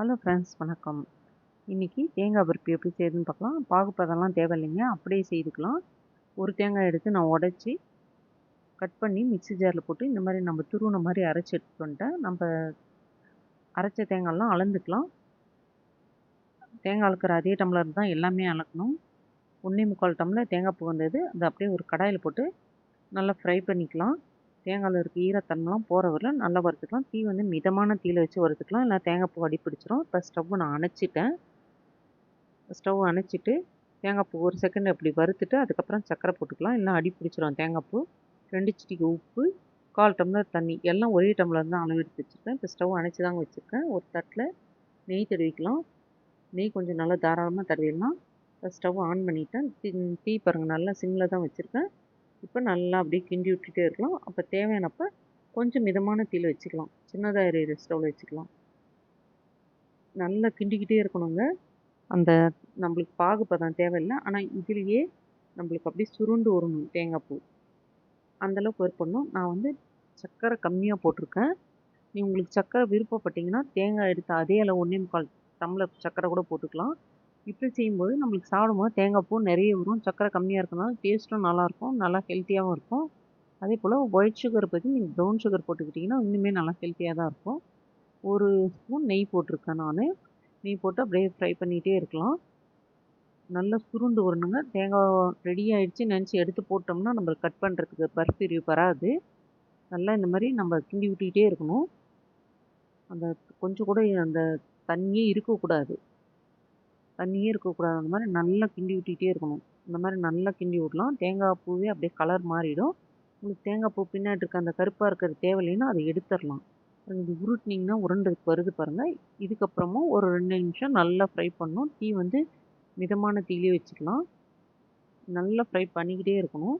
Hello friends வணக்கம். இன்றைக்கி தேங்காய் பருப்பி எப்படி செய்யுதுன்னு பார்க்கலாம். பாகுப்பதெல்லாம் தேவையில்லைங்க. அப்படியே செய்துக்கலாம். ஒரு தேங்காய் எடுத்து நான் உடச்சி கட் பண்ணி மிக்ஸி ஜாரில் போட்டு இந்த மாதிரி நம்ம துருவின மாதிரி அரைச்சி எடுத்துகிட்டு வந்துட்டேன் நம்ம அரைச்ச தேங்காயெல்லாம் அளந்துக்கலாம். தேங்காய் அளக்கிற அதே டம்ளர் தான் எல்லாமே அளக்கணும். ஒன்றே முக்கால் டம்ளர் தேங்காய் பூ வந்தது. அதை அப்படியே ஒரு கடாயில் போட்டு நல்லா ஃப்ரை பண்ணிக்கலாம். தேங்காயில் இருக்க ஈரத்தன்மைலாம் போகிற வரல நல்லா வறுத்துக்கலாம். தீ வந்து மிதமான தீயில் வச்சு வறுத்துக்கலாம். இல்லை தேங்காய் பூ அடி பிடிச்சிரும். இப்போ ஸ்டவ் நான் அணைச்சிட்டேன். ஸ்டவ் அணைச்சிட்டு தேங்காய் பூ ஒரு செகண்ட் அப்படி வறுத்துட்டு அதுக்கப்புறம் சக்கரை போட்டுக்கலாம். இல்லை அடி பிடிச்சிரும் தேங்காய் பூ. ரெண்டு சிட்டிக்கு உப்பு கால் டம்ளர் தண்ணி. எல்லாம் ஒரே டம்ளர் தான் அளவு எடுத்து வச்சுருக்கேன். இப்போ ஸ்டவ் அணைச்சி தாங்க வச்சுருக்கேன். ஒரு தட்டில் நெய் தடவிக்கலாம். நெய் கொஞ்சம் நல்லா தாராளமாக தடவிடலாம். இப்போ ஸ்டவ் ஆன் பண்ணிவிட்டேன் தீ பாருங்கள் நல்லா சிம்மில் தான் வச்சுருக்கேன். இப்போ நல்லா அப்படியே கிண்டி விட்டுட்டே இருக்கலாம். அப்போ தேவையானப்போ கொஞ்சம் மிதமான தீயில் வச்சுக்கலாம். சின்னதாக எரியிற ஸ்டவ்வில் வச்சுக்கலாம். நல்லா கிண்டிக்கிட்டே இருக்கணுங்க. அந்த நம்மளுக்கு பாகுப்பதம் தேவையில்லை. ஆனால் இதுலேயே நம்மளுக்கு அப்படியே சுருண்டு வரணும் தேங்காய் பூ. அந்தளவுக்கு வறுப்படணும் நான் வந்து சர்க்கரை கம்மியாக போட்டிருக்கேன். நீ உங்களுக்கு சர்க்கரை விருப்பப்பட்டீங்கன்னா தேங்காய் எடுத்து அதே அளவு ஒன்றே முக்கால் டம்ளர் சர்க்கரை கூட போட்டுக்கலாம். இப்படி செய்யும்போது நம்மளுக்கு சாப்பிடும்போது தேங்காய் பூ நிறைய வரும் சர்க்கரை கம்மியாக இருக்கனால டேஸ்ட்டும் நல்லாயிருக்கும் நல்லா ஹெல்த்தியாகவும் இருக்கும். அதே போல் ஒயிட் சுகர் பற்றி நீங்கள் ப்ரௌன் சுகர் போட்டுக்கிட்டிங்கன்னா இன்னுமே நல்லா ஹெல்த்தியாக தான் இருக்கும். ஒரு ஸ்பூன் நெய் போட்டிருக்கேன் நான். நெய் போட்டு அப்படியே ஃப்ரை பண்ணிகிட்டே இருக்கலாம். நல்லா சுருண்டு வரணுங்க. தேங்காய் ரெடி ஆகிடுச்சு நினச்சி எடுத்து போட்டோம்னா நம்மளுக்கு கட் பண்ணுறதுக்கு பர்ஃபி வராது. நல்லா இந்த மாதிரி நம்ம கிண்டி விட்டுக்கிட்டே இருக்கணும். அந்த கொஞ்சம் கூட அந்த தண்ணியே இருக்கக்கூடாது. தண்ணியே இருக்கக்கூடாது. அந்த மாதிரி நல்லா கிண்டி விட்டுக்கிட்டே இருக்கணும். இந்த மாதிரி நல்லா கிண்டி விடலாம் தேங்காய் பூவே அப்படியே கலர் மாறிடும். உங்களுக்கு தேங்காய் பூ பின்னாடி இருக்க அந்த கருப்பாக இருக்கிறது தேவையில்லைன்னா அதை எடுத்துடலாம். இது உருட்டினீங்கன்னா உருண்டு வருது பாருங்கள் இதுக்கப்புறமும் ஒரு ரெண்டு நிமிஷம் நல்லா ஃப்ரை பண்ணணும். டீ வந்து மிதமான தீயிலே வச்சுக்கலாம். நல்லா ஃப்ரை பண்ணிக்கிட்டே இருக்கணும்.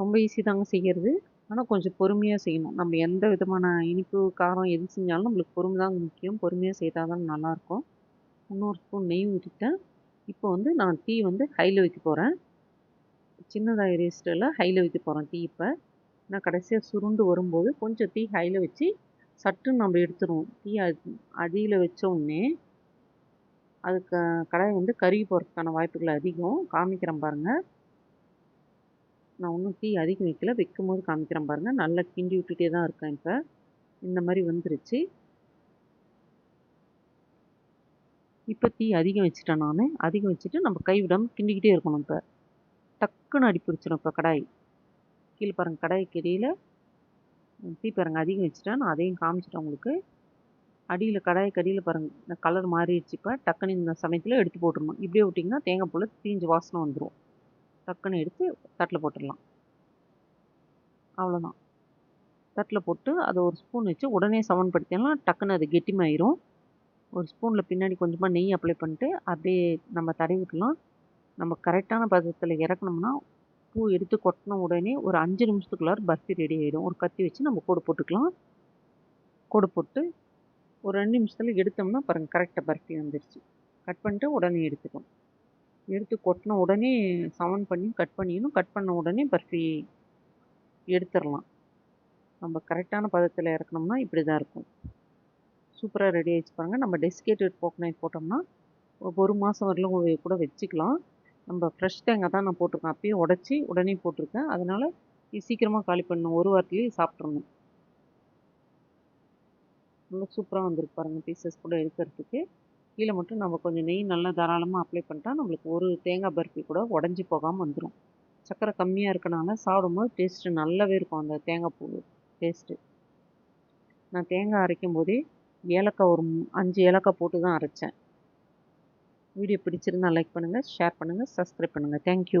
ரொம்ப ஈஸி தாங்க செய்கிறது ஆனால் கொஞ்சம் பொறுமையாக செய்யணும். நம்ம எந்த விதமான இனிப்பு காரம் எது செஞ்சாலும் நம்மளுக்கு பொறுமை தான் முக்கியம். பொறுமையாக செய்தால் தான் நல்லாயிருக்கும். இன்னொரு ஸ்பூன் நெய் ஊற்றிட்டேன் இப்போ வந்து நான் டீ வந்து ஹையில் வைக்க போகிறேன் சின்னதாக ரேஸ்டில் ஹையில் வைக்க போகிறேன் டீ இப்போ. நான் கடைசியாக சுருண்டு வரும்போது கொஞ்சம் டீ ஹையில் வச்சு சட்டுன்னு நம்ம எடுத்துருவோம். டீ அடியில் வச்சோடனே அதுக்கு கடாய் வந்து கருகி போகிறதுக்கான வாய்ப்புகள் அதிகம். காமிக்கிறேன் பாருங்கள் நான் ஒன்றும் தீ அதிகம் வைக்கல. வைக்கும் போது காமிக்கிறேன் பாருங்கள் நல்லா கிண்டி விட்டுட்டே தான் இருக்கேன் இப்போ. இந்த மாதிரி வந்துருச்சு. இப்போ தீ அதிகம் வச்சுட்டேன் நான். அதிகம் வச்சுட்டு நம்ம கைவிடாமல் கிண்டிக்கிட்டே இருக்கணும் இப்போ. டக்குன்னு அடி பிடிச்சிடும் இப்போ கடாய். கீழே பாருங்கள் கடாய் கீழே தீ பாருங்கள் அதிகம் வச்சுட்டேன். நான் அதையும் காமிச்சிட்டேன் உங்களுக்கு. அடியில் கடாய் கடியில் பாருங்கள் கலர் மாறிடுச்சு இப்போ. டக்குன்னு இந்த சமயத்தில் எடுத்து போட்டுருணும் இப்படியே விட்டிங்கன்னா தேங்காய் போல் தீஞ்சு வாசனை வந்துடும் டக்குன்னு எடுத்து தட்டில் போட்டுடலாம். அவ்வளோதான் தட்டில் போட்டு அதை ஒரு ஸ்பூன் வச்சு உடனே சமன்படுத்திடலாம். டக்குன்னு அது கெட்டிமாயிரும். ஒரு ஸ்பூனில் பின்னாடி கொஞ்சமாக நெய் அப்ளை பண்ணிட்டு அப்படியே நம்ம தடவி விடலாம் நம்ம கரெக்டான பதத்தில் இறக்கணும்னா பூ எடுத்து கொட்டின உடனே ஒரு அஞ்சு நிமிஷத்துக்குள்ளார பர்ஃபி ரெடி ஆகிடும் ஒரு கத்தி வச்சு நம்ம கோடு போட்டுக்கலாம். கோடு போட்டு ஒரு ரெண்டு நிமிஷத்தில் எடுத்தோம்னா பாருங்கள் கரெக்டாக பர்ஃபி வந்துடுச்சு கட் பண்ணிட்டு உடனே எடுத்துக்கணும் எடுத்து கொட்டின உடனே சமன் பண்ணி கட் பண்ணிடணும். கட் பண்ண உடனே பர்ஃபி எடுத்துடலாம். நம்ம கரெக்டான பதத்தில் இறக்கணும்னா இப்படி தான் இருக்கும் சூப்பராக ரெடி ஆகிடுச்சு பாருங்கள் நம்ம டெசிகேட்டட் கோகனட் போட்டோம்னா ஒரு மாதம் வரலும் கூட வச்சுக்கலாம். நம்ம ஃப்ரெஷ் தேங்காய் தான் நான் போட்டிருக்கேன். அப்பயும் உடச்சி உடனே போட்டிருக்கேன். அதனால் இது சீக்கிரமாக காலி பண்ணணும். ஒரு வாரத்துலேயே சாப்பிட்றணும் நல்லா சூப்பராக வந்துருக்கு பாருங்கள் பீசஸ் கூட எடுக்கிறதுக்கு. கீழே மட்டும் நம்ம கொஞ்சம் நெய் நல்லா தாராளமாக அப்ளை பண்ணிட்டா நம்மளுக்கு ஒரு தேங்காய் பர்ஃபி கூட உடஞ்சி போகாமல் வந்துடும் சர்க்கரை கம்மியாக இருக்கனால சாப்பிடும்போது டேஸ்ட்டு நல்லாவே இருக்கும் அந்த தேங்காய் பூ டேஸ்ட்டு நான் தேங்காய் அரைக்கும் போதே ஏலக்காய் ஒரு அஞ்சு ஏலக்காய் போட்டு தான் அரைச்சேன். வீடியோ பிடிச்சிருந்தால் லைக் பண்ணுங்கள் ஷேர் பண்ணுங்கள் சப்ஸ்கிரைப் பண்ணுங்கள் தேங்க்யூ